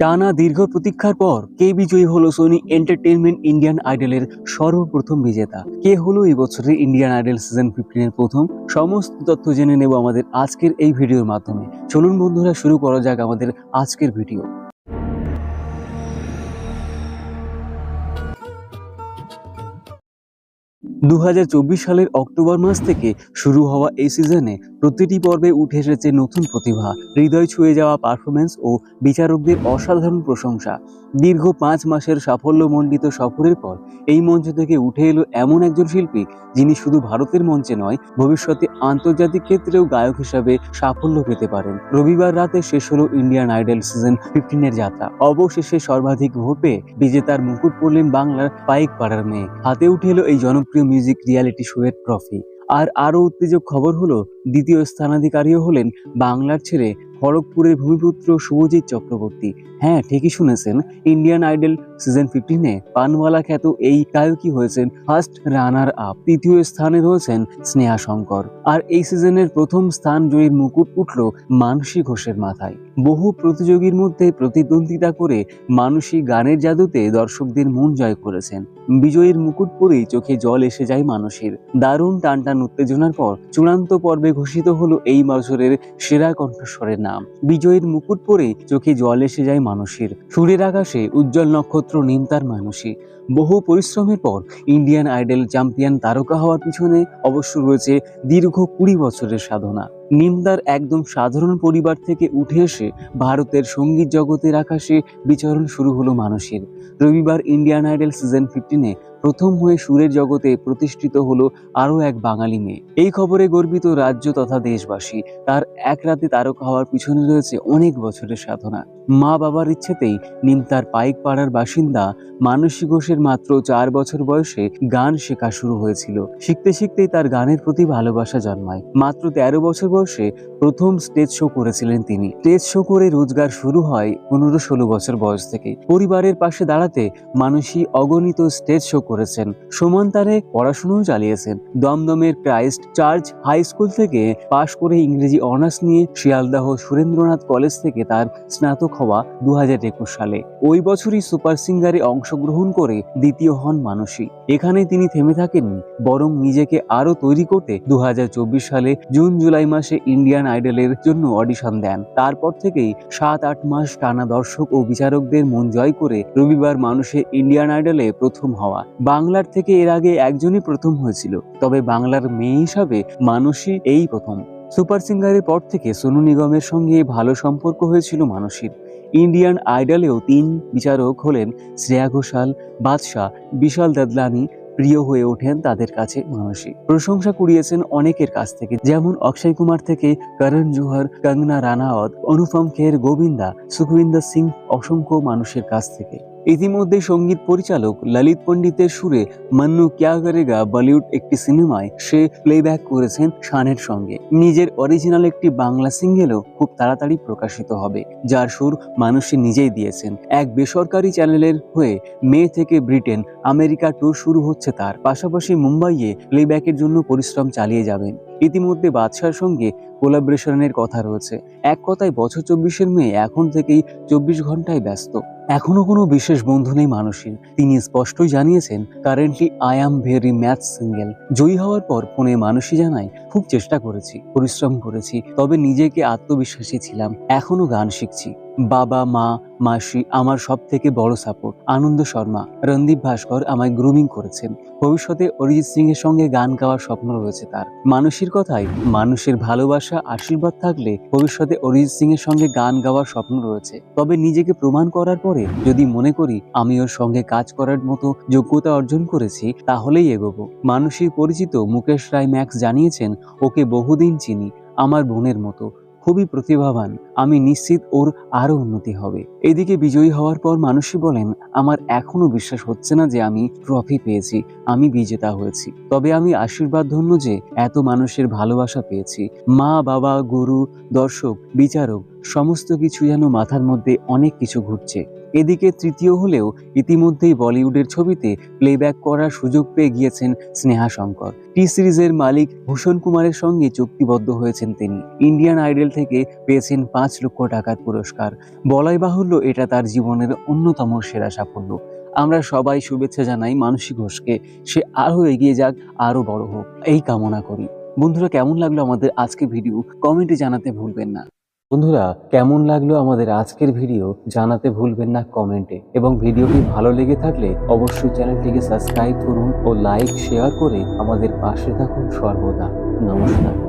টানা দীর্ঘ প্রতীক্ষার পর কে বিজয়ী হলো সোনি এন্টারটেনমেন্ট ইন্ডিয়ান আইডলের সর্বপ্রথম বিজেতা? কে হলো এই বছরের ইন্ডিয়ান আইডল সিজন ফিফটিনের প্রথম? সমস্ত তথ্য জেনে নেব আমাদের আজকের এই ভিডিওর মাধ্যমে। চলুন বন্ধুরা, শুরু করা যাক আমাদের আজকের ভিডিও। দু হাজার চব্বিশ সালের অক্টোবর মাস থেকে শুরু হওয়া এই সিজনে প্রতিটি পর্বে উঠে এসেছে নতুন প্রতিভা, হৃদয় ছুঁয়ে যাওয়া পারফরমেন্স ও বিচারকদের অসাধারণ প্রশংসা। দীর্ঘ পাঁচ মাসের সাফল্যমণ্ডিত সফরের পর এই মঞ্চ থেকে উঠে এলো এমন একজন শিল্পী যিনি শুধু ভারতের মঞ্চে নয়, ভবিষ্যতে আন্তর্জাতিক ক্ষেত্রেও গায়ক হিসাবে সাফল্য পেতে পারেন। রবিবার রাতে শেষ হলো ইন্ডিয়ান আইডল সিজন ফিফটিনের যাত্রা। অবশেষে সর্বাধিক ভোট পেয়ে বিজেতার মুকুট পড়লেন বাংলার পাইক পাড়ার মেয়ে। হাতে উঠে এলো এই জনপ্রিয় মিউজিক রিয়ালিটি শো এর ট্রফি আর আরও উত্তেজক খবর হলো, দ্বিতীয় স্থানাধিকারীও হলেন বাংলার ছেলে খড়গপুরের ভূমিপুত্র শুভজিৎ চক্রবর্তী। হ্যাঁ ঠিকই শুনেছেন ইন্ডিয়ান আইডল সিজন ফিফটিনে পানওয়ালা খ্যাত এই গায়কই হয়েছেন ফার্স্ট রানার আপ তৃতীয় স্থানে রয়েছেন স্নেহা শঙ্কর। আর এই সিজনের প্রথম স্থান জয়ীর মুকুট উঠল মানসী ঘোষের মাথায়। বহু প্রতিযোগীর মধ্যে প্রতিদ্বন্দ্বিতা করে মানসী গানের জাদুতে দর্শকদের মন জয় করেছেন। বিজয়ীর মুকুট পরেই চোখে জল এসে যায় মানুষের দারুণ টানটান উত্তেজনার পর চূড়ান্ত পর্বে ঘোষিত হলো এই বছরের সেরা কণ্ঠস্বরের নাম। বিজয়ীর মুকুট পরেই চোখে জল এসে যায় মানুষের সুরের আকাশে উজ্জ্বল নক্ষত্র নিমতার মানুষই বহু পরিশ্রমের পর ইন্ডিয়ান আইডল চ্যাম্পিয়ন তারকা হওয়ার পিছনে অবশ্য রয়েছে দীর্ঘ কুড়ি বছরের সাধনা। নিমদার একদম সাধারণ পরিবার থেকে উঠে এসে ভারতের সংগীত জগতের আকাশে বিচরণ শুরু হলো মানুষের। রবিবার ইন্ডিয়ান আইডল সিজন ফিফটিনে প্রথম হয়ে সুরের জগতে প্রতিষ্ঠিত হলো আরও এক বাঙালি মেয়ে। এই খবরে গর্বিত রাজ্য তথা দেশবাসী, তার এক রাতে তারকা হওয়ার পিছনে রয়েছে অনেক বছরের সাধনা। মা বাবার ইচ্ছেতেই নিমতার পাইক পাড়ার বাসিন্দা মানসী ঘোষের মাত্র চার বছর বয়সে গান শেখা শুরু হয়েছিল। শিখতে শিখতেই তার গানের প্রতি ভালোবাসা জন্মায়। মাত্র তেরো বছর বয়সে প্রথম স্টেজ শো করেছিলেন তিনি। স্টেজ শো করে রোজগার শুরু হয় পনেরো ষোলো বছর বয়স থেকে। পরিবারের পাশে দাঁড়াতে মানসী অগণিত স্টেজ শো করেছেন। সমান্তারে পড়াশোনাও চালিয়েছেন। দমদমের ক্রাইস্ট চার্চ হাই স্কুল থেকে পাশ করে ইংরেজি অনার্স নিয়ে শিয়ালদাহ সুরেন্দ্রনাথ কলেজ থেকে তার স্নাতক হওয়া দু হাজার একুশ সালে। ওই বছরই সুপার সিঙ্গারে অংশগ্রহণ করে দ্বিতীয় হন মানসী। এখানে তিনি থেমে থাকেননি, বরং নিজেকে আরও তৈরি করতে দু হাজার চব্বিশ সালে জুন জুলাই মাসে ইন্ডিয়ান আইডলের জন্য অডিশন দেন। তারপর থেকেই সাত আট মাস টানা দর্শক ও বিচারকদের মন জয় করে রবিবার মানুষের ইন্ডিয়ান আইডলে প্রথম হওয়া। বাংলার থেকে এর আগে একজনই প্রথম হয়েছিল, তবে বাংলার মেয়ে হিসাবে মানুষই এই প্রথম। সুপার সিঙ্গারের পর থেকে সোনু নিগমের সঙ্গে ভালো সম্পর্ক হয়েছিল মানুষের ইন্ডিয়ান আইডলেও তিন বিচারক হলেন শ্রেয়া ঘোষাল, বাদশাহ, বিশাল দাদলানি, প্রিয় হয়ে ওঠেন তাদের কাছে মানসী। প্রশংসা কুড়িয়েছেন অনেকের কাছ থেকে, যেমন অক্ষয় কুমার থেকে করণ জোহর, কঙ্গনা রানাওয়াত, অনুপম খের, গোবিন্দা, সুখবিন্দর সিং, অসংখ্য মানুষের কাছ থেকে। ইতিমধ্যে সংগীত পরিচালক ললিত পণ্ডিতের সুরে মান্নু ক্যা বলিউড একটি সিনেমায় সে প্লেব্যাক করেছেন শানের সঙ্গে। নিজের অরিজিনাল একটি বাংলা সিঙ্গেলও খুব তাড়াতাড়ি প্রকাশিত হবে, যার সুর মানুষে নিজেই দিয়েছেন। এক বেসরকারি চ্যানেলের হয়ে মে থেকে ব্রিটেন, আমেরিকা ট্যুর শুরু হচ্ছে তার। পাশাপাশি মুম্বাইয়ে প্লেব্যাকের জন্য পরিশ্রম চালিয়ে যাবেন। ইতিমধ্যে বাদশার সঙ্গে কোলাবরেশনের কথা রয়েছে। এক কথায় বছর চব্বিশের মেয়ে এখন থেকেই চব্বিশ ঘন্টায় ব্যস্ত। এখনও কোনো বিশেষ বন্ধু নেই মানুষের। তিনি স্পষ্টই জানিয়েছেন currently I am very much single জয়ী হওয়ার পর ফোনে মানুষই জানায়, খুব চেষ্টা করেছি, পরিশ্রম করেছি, তবে নিজেকে আত্মবিশ্বাসী ছিলাম, এখনও গান শিখছি। বাবা, মা, মাসি আমার সব থেকে বড় সাপোর্ট আনন্দ শর্মা, রণদীপ ভাস্কর আমায় গ্রুমিং করেছেন। ভবিষ্যতে অরিজিৎ সিং এর সঙ্গে গান গাওয়ার স্বপ্ন রয়েছে তার। মানুষের কথায়, মানুষের ভালোবাসা, আশীর্বাদ থাকলে ভবিষ্যতে অরিজিৎ সিং এর সঙ্গে গান গাওয়ার স্বপ্ন রয়েছে। তবে নিজেকে প্রমাণ করার পরে যদি মনে করি আমি ওর সঙ্গে কাজ করার মতো যোগ্যতা অর্জন করেছি, তাহলেই এগোবো। মানুষের পরিচিত মুকেশ রায় ম্যাক্স জানিয়েছেন, ওকে বহুদিন চিনি, আমার বোনের মতো। খুবই প্রতিভাবান। আমি নিশ্চিত ওর আরও উন্নতি হবে। এদিকে বিজয়ী হওয়ার পর মানুষই বলেন, আমার এখনও বিশ্বাস হচ্ছে না যে আমি ট্রফি পেয়েছি, আমি বিজেতা হয়েছি। তবে আমি আশীর্বাদ ধন্য যে এত মানুষের ভালোবাসা পেয়েছি। মা, বাবা, গুরু, দর্শক, বিচারক, সমস্ত কিছু যেন মাথার মধ্যে অনেক কিছু ঘুরছে। এদিকে তৃতীয় হলেও ইতিমধ্যেই বলিউডের ছবিতে প্লেব্যাক করার সুযোগ পেয়ে গিয়েছেন স্নেহা শঙ্কর। টি সিরিজের মালিক ভূষণ কুমারের সঙ্গে চুক্তিবদ্ধ হয়েছেন তিনি। ইন্ডিয়ান আইডল থেকে পেয়েছেন পাঁচ লক্ষ টাকার পুরস্কার। বলাই বাহুল্য এটা তার জীবনের অন্যতম সেরা সাফল্য। আমরা সবাই শুভেচ্ছা জানাই মানসী ঘোষকে সে আরও এগিয়ে যাক, আরও বড় হোক। এই কামনা করি। বন্ধুরা, কেমন লাগল আমাদের আজকে ভিডিও? কমেন্টে জানাতে ভুলবেন না। বন্ধুরা, কেমন লাগল আমাদের আজকের ভিডিও জানাতে ভুলবেন না কমেন্টে। এবং ভিডিওটি ভালো লেগে থাকলে অবশ্যই চ্যানেলটিকে সাবস্ক্রাইব করুন ও লাইক, শেয়ার করে আমাদের পাশে থাকুন সর্বদা। নমস্কার।